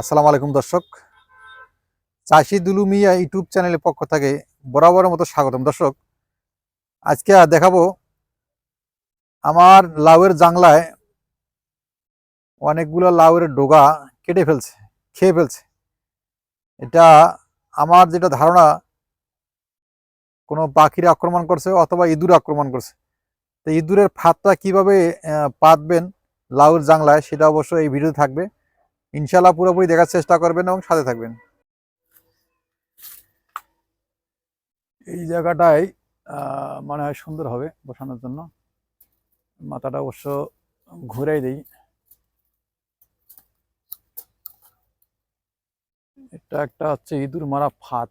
আসসালামু আলাইকুম দর্শক। চাষি দুলু মিয়া ইউটিউব চ্যানেলের পক্ষ থেকে বরাবরের মতো স্বাগতম। দর্শক, আজকে দেখাবো আমার লাউয়ের জাংলায় অনেকগুলো লাউয়ের ডোগা কেটে ফেলছে, খেয়ে ফেলছে। এটা আমার যেটা ধারণা, কোনো পাখির আক্রমণ করছে অথবা ইঁদুর আক্রমণ করছে। তো ইঁদুরের ফাঁদটা কীভাবে পাতবেন লাউয়ের জাংলায় সেটা অবশ্য এই ভিডিও থাকবে। ইনশাল্লাহ পুরোপুরি দেখার চেষ্টা করবেন এবং সাথে থাকবেন। এই জায়গাটাই মনে হয় সুন্দর হবে বসানোর জন্য। মাথাটা অবশ্য ঘুরাই দিই। এটা একটা হচ্ছে ইঁদুর মারা ফাঁদ।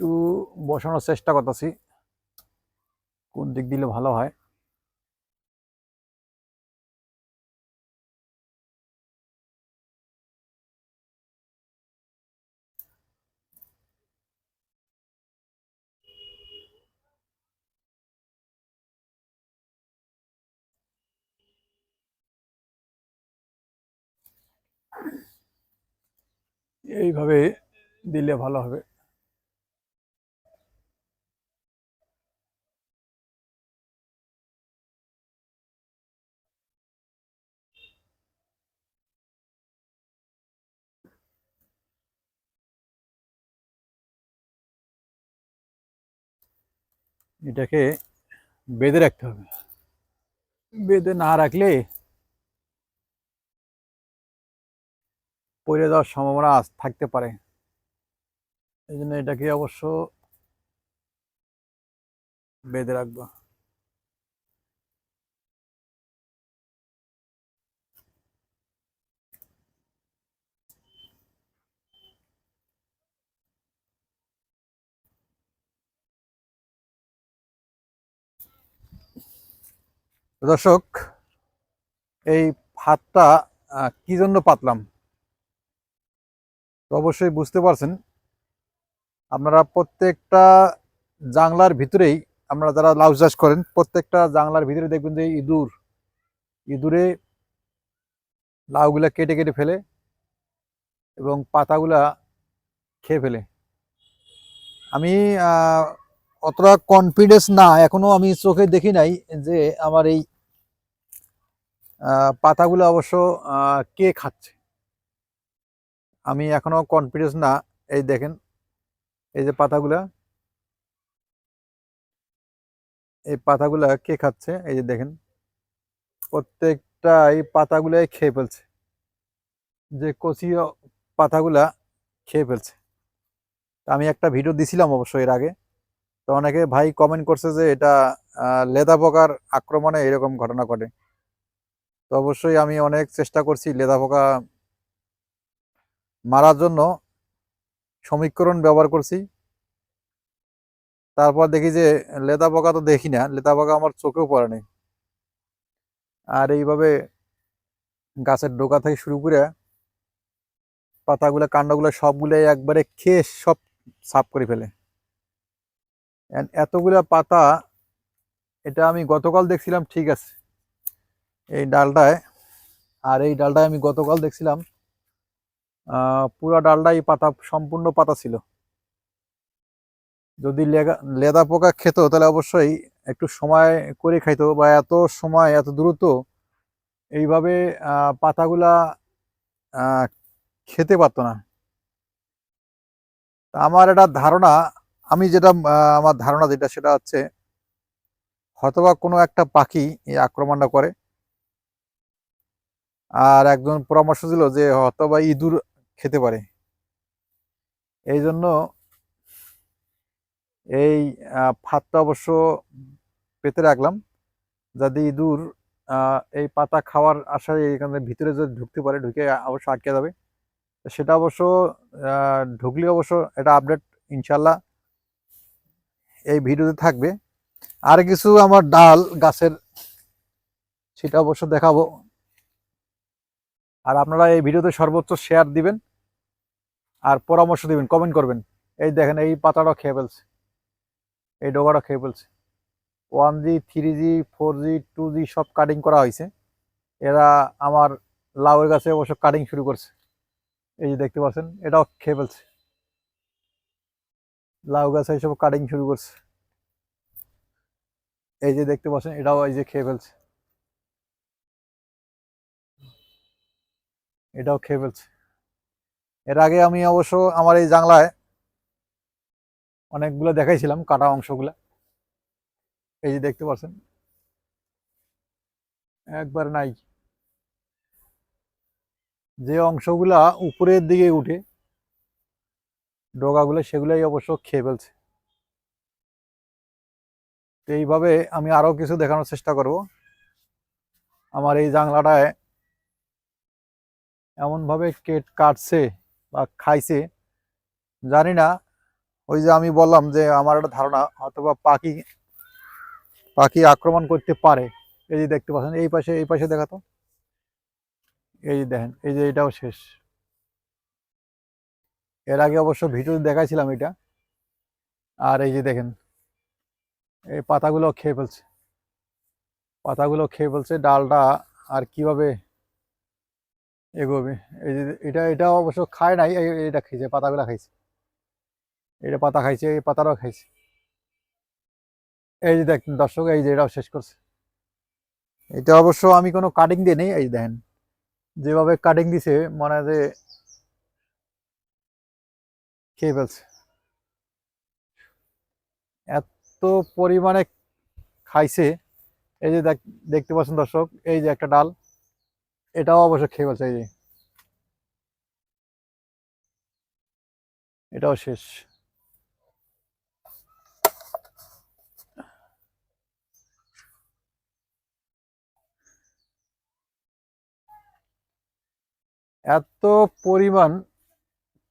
একটু বসানোর চেষ্টা করতেছি। কোন দিক দিলে ভালো হয়। এইভাবে দিলে ভালো হবে। এটাকে বেঁধে রাখতে হবে। বেঁধে না রাখলে পড়ে যাওয়ার সম্ভাবনা থাকতে পারে। এই জন্য এটাকে অবশ্য বেঁধে রাখব। দর্শক এই আহ, কি জন্য পাতলাম? তো অবশ্যই বুঝতে পারছেন। আপনারা প্রত্যেকটা জাংলার ভিতরেই আপনারা যারা লাউ চাষ করেন প্রত্যেকটা জাংলার ভিতরে দেখবেন যে ইঁদুর ইঁদুরে লাউগুলা কেটে কেটে ফেলে এবং পাতাগুলা খেয়ে ফেলে। আমি অতটা কনফিডেন্স না এখনও আমি চোখে দেখি নাই যে আমার এই পাতাগুলো অবশ্য কে খাচ্ছে? আমি এখনও কনফিডেন্স না। এই দেখেন, এই যে পাতাগুলা, এই পাতাগুলা কে খাচ্ছে? এই যে দেখেন, প্রত্যেকটা এই পাতাগুলাই খেয়ে ফেলছে। যে কচি পাতাগুলা খেয়ে ফেলছে। আমি একটা ভিডিও দিছিলাম অবশ্য এর আগে। তো অনেকে ভাই কমেন্ট করছে যে এটা লেদা পোকার আক্রমণে এরকম ঘটনা ঘটে। তো অবশ্যই আমি অনেক চেষ্টা করছি লেদা পোকা মারার জন্য। সমীকরণ ব্যবহার করছি। তারপর দেখি যে লেদা পোকা তো দেখি না, লেদা পোকা আমার চোখেও পড়ে নেই। আর এইভাবে গাছের ডোকা থেকে শুরু করে পাতাগুলো, কাণ্ডগুলো সবগুলো একবারে খেয়ে সব সাফ করে ফেলে। এতগুলা পাতা, এটা আমি গতকাল দেখছিলাম, ঠিক আছে। এই ডালটায়। আর এই ডালটায় আমি গতকাল দেখছিলাম পুরা ডালটাই পাতা, সম্পূর্ণ পাতা ছিল। যদি লেগা- লেদা পোকা খেত, তাহলে অবশ্যই একটু সময় করে খাইতো বা এত সময়, এত দ্রুত এইভাবে পাতাগুলা খেতে পারতো না। আমার এটা ধারণা, আমি যেটা আমার ধারণা যেটা, সেটা হচ্ছে, হয়তোবা কোনো একটা পাখি এই আক্রমণটা করে। আর একজন পরামর্শ দিল যে হয়তো বা ইঁদুর খেতে পারে। এই জন্য এই ফাঁদটা অবশ্য পেতে রাখলাম। যাতে ইঁদুর এই পাতা খাওয়ার আশায় এখানে ভিতরে যদি ঢুকতে পারে, ঢুকে অবশ্য আটকে যাবে। সেটা অবশ্য ঢুকলে অবশ্য এটা আপডেট ইনশাল্লাহ এই ভিডিওতে থাকবে। আর কিছু আমার ডাল গাছের, সেটা অবশ্য দেখাবো। আর আপনারা এই ভিডিওতে সর্বোচ্চ শেয়ার দিবেন আর পরামর্শ দিবেন কমেন্ট করবেন। এই দেখেন, এই পাতাটা খেয়ে ফেলছে। এই ডোগাটা খেয়ে ফেলছে। One G three G four G two G সব কাটিং করা হয়েছে। এরা আমার লাউয়ের গাছে অবশ্য কাটিং শুরু করছে। এই যে দেখতে পাচ্ছেন, এটাও খেয়ে ফেলছে। লাউ গাছে এইসব কাটিং শুরু করছে। এই যে দেখতে পাচ্ছেন, এটাও এই যে খেয়ে ফেলছে। এটাও খেয়ে ফেলছে। এর আগে আমি অবশ্য আমার এই জাংলায় অনেকগুলো দেখাইছিলাম, কাটা অংশগুলা। এই যে দেখতে পাচ্ছেন। একবার নাই। যে অংশগুলা উপরের দিকে উঠে, ডগাগুলো সেগুলাই অবশ্য খেয়ে ফেলছে। তো এইভাবে আমি আরও কিছু দেখানোর চেষ্টা করব। আমার এই জাংলাটায় এমনভাবে কেট কাটছে বা খাইছে জানি না ওই যে আমি বললাম যে আমার একটা ধারণা, অথবা পাখি পাখি আক্রমণ করতে পারে। এই যে দেখতে পাচ্ছেন, এই পাশে এই পাশে দেখাতো। এই যে দেখেন, এই যে এটাও শেষ। এর আগে অবশ্য ভিডিও দেখাইছিলাম এটা। আর এই যে দেখেন, এই পাতাগুলো খেয়ে ফেলছে। পাতাগুলো খেয়ে ফেলছে, ডালটা আর কীভাবে এগোবে। এই যে এটা এটা অবশ্য খায় নাই এটা খেয়েছে পাতাগুলো খাইছে। এটা পাতা খাইছে, এই পাতাটাও খাইছে। এই যে দেখ দর্শক, এই যে এটাও শেষ করছে। এটা অবশ্য আমি কোনো কাটিং দিয়ে নেই, এই দেখেন। যেভাবে কাটিং দিছে, মনে যে খেয়ে ফেলছে। এত পরিমাণে খাইছে। এই যে দেখ, দেখতে পাচ্ছেন দর্শক, এই যে একটা ডাল। এটাও অবশ্য খেয়ে এই যে। এটাও শেষ। এত পরিমাণ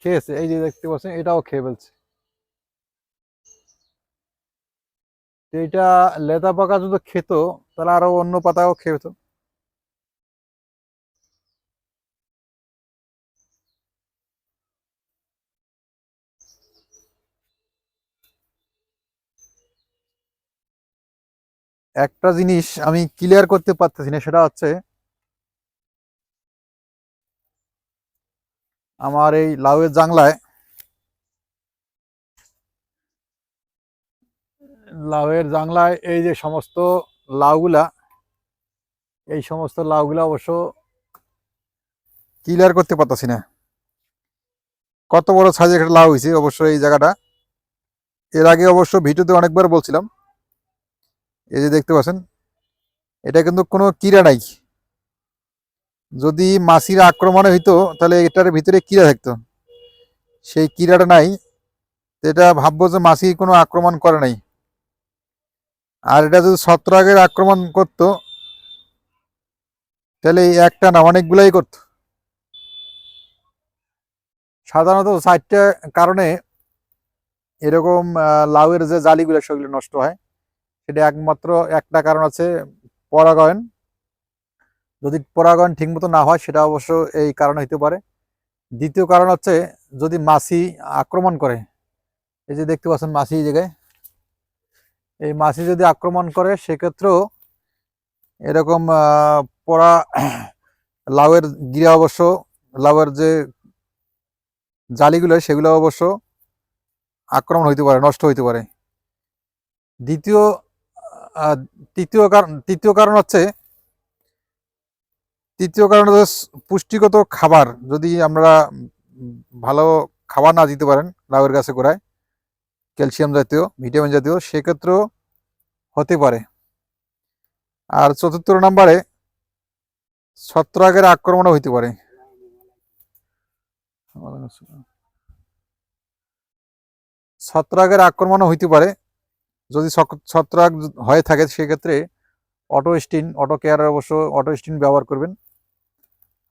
খেয়েছে, এই যে দেখতে পাচ্ছেন, এটাও খেয়ে ফেলছে। এটা লেদা পাকা যদি খেত, তাহলে আরও অন্য পাতাও খেত একটা জিনিস আমি ক্লিয়ার করতে পারতেছি না, সেটা হচ্ছে আমার এই লাউয়ের জাংলায় লাউয়ের জাংলায় এই যে সমস্ত লাউগুলা, এই সমস্ত লাউগুলা অবশ্য ক্লিয়ার করতে পারতাছি না। কত বড় সাইজের একটা লাউ হয়েছে অবশ্য এই জায়গাটা। এর আগে অবশ্য ভিডিওতে অনেকবার বলছিলাম এই যে দেখতে পাচ্ছেন, এটা কিন্তু কোনো কিরা নাই। যদি মাছির আক্রমণে হইতো, তাহলে এটার ভিতরে কিরা থাকতো। সেই কিরাটা নাই এটা ভাববো যে মাছি কোনো আক্রমণ করে নাই। আর এটা যদি ছত্রাকের আক্রমণ করতো, তাহলে একটা না, অনেকগুলাই করতো। সাধারণত চারটা কারণে এরকম লাউয়ের যে জালিগুলো, সেগুলো নষ্ট হয়। সেটা একমাত্র একটা কারণ আছে পরাগায়ন। যদি পরাগায়ন ঠিকমতো না হয়, সেটা অবশ্য এই কারণ হতে পারে। দ্বিতীয় কারণ হচ্ছে, যদি মাছি আক্রমণ করে, এই যে দেখতে পাচ্ছেন মাছি জায়গায়, এই মাছি যদি আক্রমণ করে, সেক্ষেত্রেও এরকম পরা লাউয়ের গিরা অবশ্য, লাউয়ের যে জালিগুলো, সেগুলো অবশ্য আক্রমণ হইতে পারে, নষ্ট হইতে পারে। দ্বিতীয় তৃতীয় কারণ তৃতীয় কারণ হচ্ছে, তৃতীয় কারণ হচ্ছে পুষ্টিগত খাবার। যদি আমরা ভালো খাবার না দিতে পারেন লাউয়ের গাছে গোড়ায়, ক্যালসিয়াম জাতীয়, ভিটামিন জাতীয়, সেক্ষেত্রেও হতে পারে। আর চতুর্থ নম্বরে, ছত্রাকের আক্রমণও হইতে পারে। ছত্রাকের আক্রমণও হইতে পারে। যদি ছত্রাক হয়ে থাকে, সেক্ষেত্রে অটো স্টিন অটো কেয়ারের অবশ্য অটো স্টিন ব্যবহার করবেন।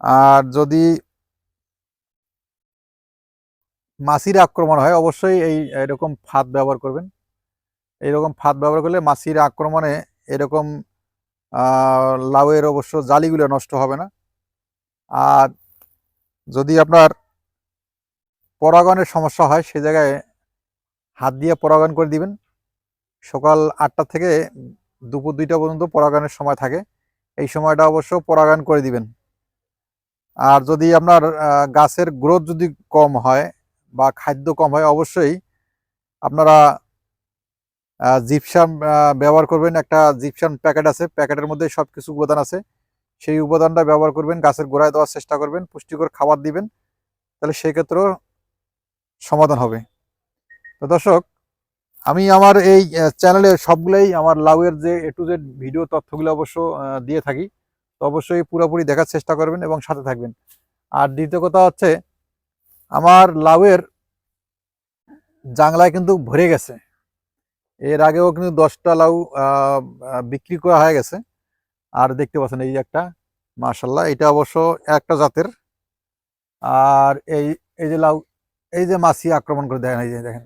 আর যদি মাছির আক্রমণ হয়, অবশ্যই এই, এরকম ফাঁদ ব্যবহার করবেন। এইরকম ফাঁদ ব্যবহার করলে মাছির আক্রমণে এরকম লাউয়ের অবশ্য জালিগুলো নষ্ট হবে না। আর যদি আপনার পরাগণের সমস্যা হয়, সে জায়গায় হাত দিয়ে পরাগায়ন করে দিবেন। সকাল আটটা থেকে দুপুর দুইটা পর্যন্ত পরাগায়নের সময় থাকে। এই সময়টা অবশ্য পরাগায়ন করে দিবেন। আর যদি আপনার গাছের গ্রোথ যদি কম হয় বা খাদ্য কম হয়, অবশ্যই আপনারা জিপসাম ব্যবহার করবেন। একটা জিপসাম প্যাকেট আছে, প্যাকেটের মধ্যে সব কিছু উপাদান আছে। সেই উপাদানটা ব্যবহার করবেন, গাছের গোড়ায় দেওয়ার চেষ্টা করবেন, পুষ্টিকর খাবার দিবেন, তাহলে সেই ক্ষেত্রেও সমাধান হবে। তো দর্শক আমি আমার এই চ্যানেলে সবগুলোই আমার লাউয়ের যে এ টু জেড ভিডিও তথ্যগুলো অবশ্য দিয়ে থাকি। তো অবশ্যই পুরোপুরি দেখার চেষ্টা করবেন এবং সাথে থাকবেন। আর দ্বিতীয় কথা হচ্ছে, আমার লাউয়ের জাংলায় কিন্তু ভরে গেছে। এর আগেও কিন্তু দশটা লাউ বিক্রি করা হয়ে গেছে। আর দেখতে পাচ্ছেন এই একটা মার্শাল্লাহ এটা অবশ্য একটা জাতের। আর এই এই যে লাউ, এই যে মাছি আক্রমণ করে দেখেন, এই যে দেখেন।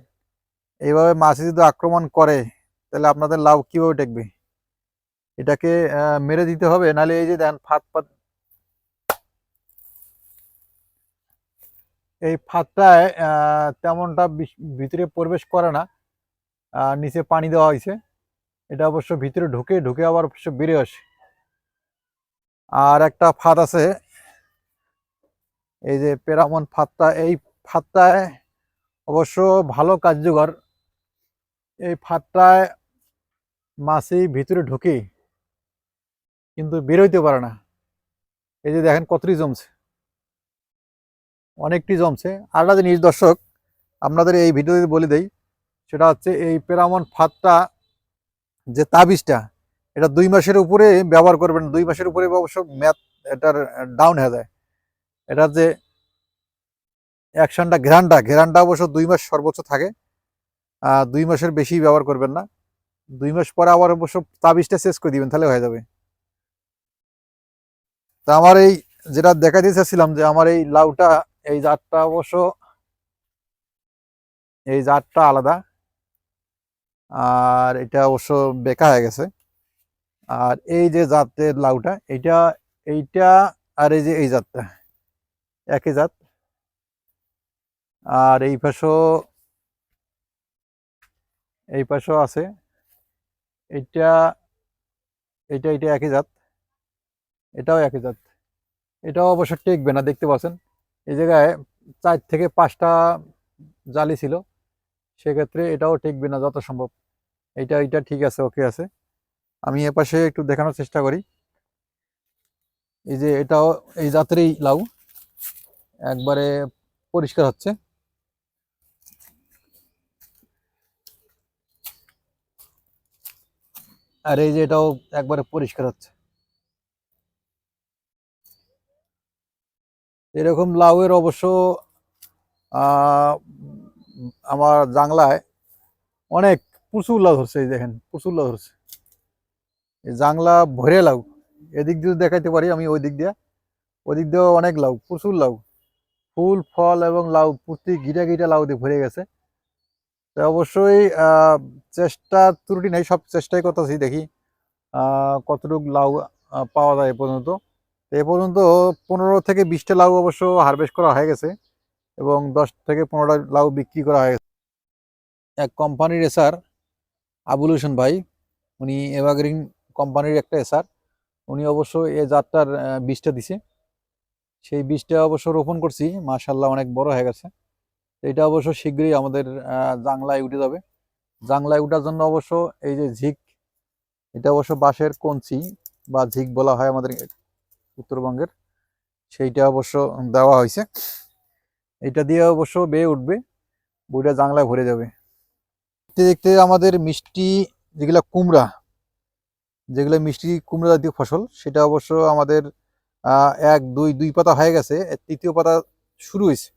এইভাবে মাছি যদি আক্রমণ করে, তাহলে আপনাদের লাউ কীভাবে টেকবে? এটাকে মেরে দিতে হবে, নাহলে এই যে দেন, ফাঁদ ফাঁদ। এই ফাঁদটায় তেমনটা ভিতরে প্রবেশ করে না। নিচে পানি দেওয়া হয়েছে। এটা অবশ্য ভিতরে ঢুকে ঢুকে আবার অবশ্য বেরিয়ে আসে। আর একটা ফাঁদ আছে। এই যে পেরামন ফাঁদটা, এই ফাঁদটায় অবশ্য ভালো কার্যকর। এই ফাঁদটায় মাছি ভিতরে ঢুকে, কিন্তু বেরোইতে পারে না। এই যে দেখেন কতটি জমছে। অনেকটি জমছে। আর জিনিস দর্শক, আপনাদের এই ভিডিওতে বলে দেই, সেটা হচ্ছে এই পেরামন ফাঁদটা, যে তাবিজটা, এটা দুই মাসের উপরে ব্যবহার করবেন দুই মাসের উপরে অবশ্য ম্যাথ এটার ডাউন হয়ে যায়। এটা যে অ্যাকশনটা ঘেরানটা ঘেরানটা অবশ্য দুই মাস সর্বোচ্চ থাকে। দুই মাসের বেশি ব্যবহার করবেন না। দুই মাস পরে আবার অবশ্য তাবিজটা শেষ করে দিবেন, তাহলে হয়ে যাবে। তা আমার এই যেটা দেখা দিয়েছিলাম যে আমার এই লাউটা, এই জাতটা অবশ্য, এই জাতটা আলাদা। আর এটা অবশ্য বেকা হয়ে গেছে। আর এই যে জাতের লাউটা, এইটা এইটা আর এই যে এই জাতটা, একই জাত। আর এই পাশও এই পাশেও আছে। এইটা এইটা এইটা একই জাত। এটাও একই জাত। এটাও অবশ্য টেকবে না, দেখতে পাচ্ছেন। এই জায়গায় চার থেকে পাঁচটা জালি ছিল। সেক্ষেত্রে এটাও টেকবে না যত সম্ভব এইটা এইটা ঠিক আছে, ওকে আছে। আমি এ পাশে একটু দেখানোর চেষ্টা করি। এই যে এটাও, এই জাতেরই লাউ। একবারে পরিষ্কার হচ্ছে। আর এই যে এটাও একবারে পরিষ্কার হচ্ছে। এরকম লাউয়ের অবশ্য আমার জাংলায় অনেক প্রচুর লাউ ধরছে, এই দেখেন, প্রচুর লাউ ধরছে। এই জাংলা ভরে লাউ, এদিক দিয়ে দেখাইতে পারি আমি ওই দিক দিয়ে ওই দিক দিয়েও অনেক লাউ, প্রচুর লাউ। ফুল, ফল এবং লাউ প্রতি গিটা গিটা লাউ দিয়ে ভরে গেছে। তো অবশ্যই চেষ্টা ত্রুটি নেই, সব চেষ্টাই করতেছি দেখি কতটুকু লাউ পাওয়া যায় এ পর্যন্ত। এ পর্যন্ত পনেরো থেকে বিশটা লাউ অবশ্য হারভেস্ট করা হয়ে গেছে এবং দশ থেকে পনেরোটা লাউ বিক্রি করা হয়ে গেছে। এক কোম্পানির এসার আবুল হোসেন ভাই, উনি এভারগ্রিন কোম্পানির একটা এসার উনি অবশ্য এ জাতটার বীজটা দিছে। সেই বীজটা অবশ্য রোপণ করছি মাশাল্লাহ অনেক বড় হয়ে গেছে। এটা অবশ্য শীঘ্রই আমাদের জাংলায় উঠে যাবে। জাংলায় উঠার জন্য অবশ্য এই যে ঝিক, এটা অবশ্য বাঁশের কঞ্চি বা ঝিক বলা হয় আমাদের উত্তরবঙ্গের, সেইটা অবশ্য দেওয়া হয়েছে। এটা দিয়ে অবশ্য বেয়ে উঠবে, বইটা জাংলায় ভরে যাবে। দেখতে দেখতে আমাদের মিষ্টি যেগুলা কুমড়া, যেগুলো মিষ্টি কুমড়া জাতীয় ফসল, সেটা অবশ্য আমাদের এক, দুই দুই পাতা হয়ে গেছে। তৃতীয় পাতা শুরু হয়েছে।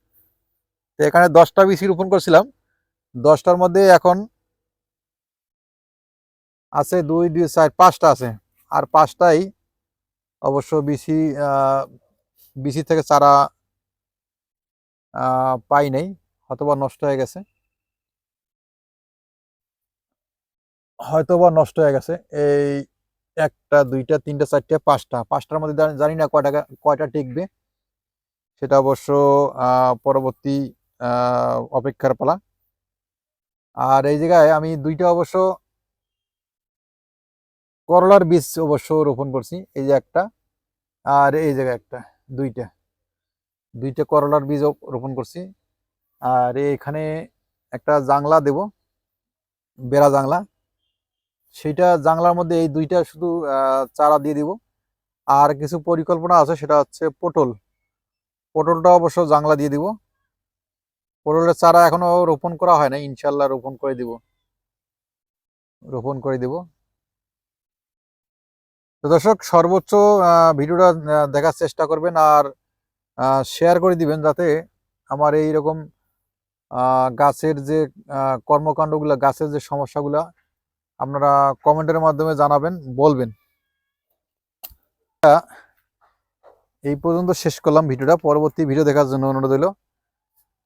তো এখানে দশটা বিসি রোপণ করছিলাম। দশটার মধ্যে এখন আছে দুই দুই, চার, পাঁচটা আছে। আর পাঁচটাই অবশ্য বিসি বিসি থেকে চারা পাই নাই, হয়তোবা নষ্ট হয়ে গেছে। হয়তোবা নষ্ট হয়ে গেছে। এই একটা, দুইটা, তিনটা, চারটা, পাঁচটা। পাঁচটার মধ্যে জানি- না কয়টা কয়টা টিকবে। সেটা অবশ্য পরবর্তী অপেক্ষার পালা। আর এই জায়গায় আমি দুইটা অবশ্য করলার বীজ অবশ্য রোপণ করছি, এই যে একটা আর এই জায়গায় একটা, দুইটা। দুইটা করলার বীজ রোপণ করছি। আর এখানে একটা জাংলা দেব, বেড়া জাংলা। সেইটা জাংলার মধ্যে এই দুইটা শুধু চারা দিয়ে দিব। আর কিছু পরিকল্পনা আছে, সেটা হচ্ছে পটল। পটলটা অবশ্য জাংলা দিয়ে দিব। পটলের চারা এখনও রোপণ করা হয় না ইনশাল্লাহ রোপণ করে দিব। রোপণ করে দিব। তো দর্শক, সর্বোচ্চ ভিডিওটা দেখার চেষ্টা করবেন আর শেয়ার করে দিবেন যাতে আমার এই রকম গাছের যে কর্মকাণ্ডগুলো, গাছের যে সমস্যাগুলো, আপনারা কমেন্টের মাধ্যমে জানাবেন, বলবেন। এই পর্যন্ত শেষ করলাম ভিডিওটা। পরবর্তী ভিডিও দেখার জন্য অনুরোধ হলো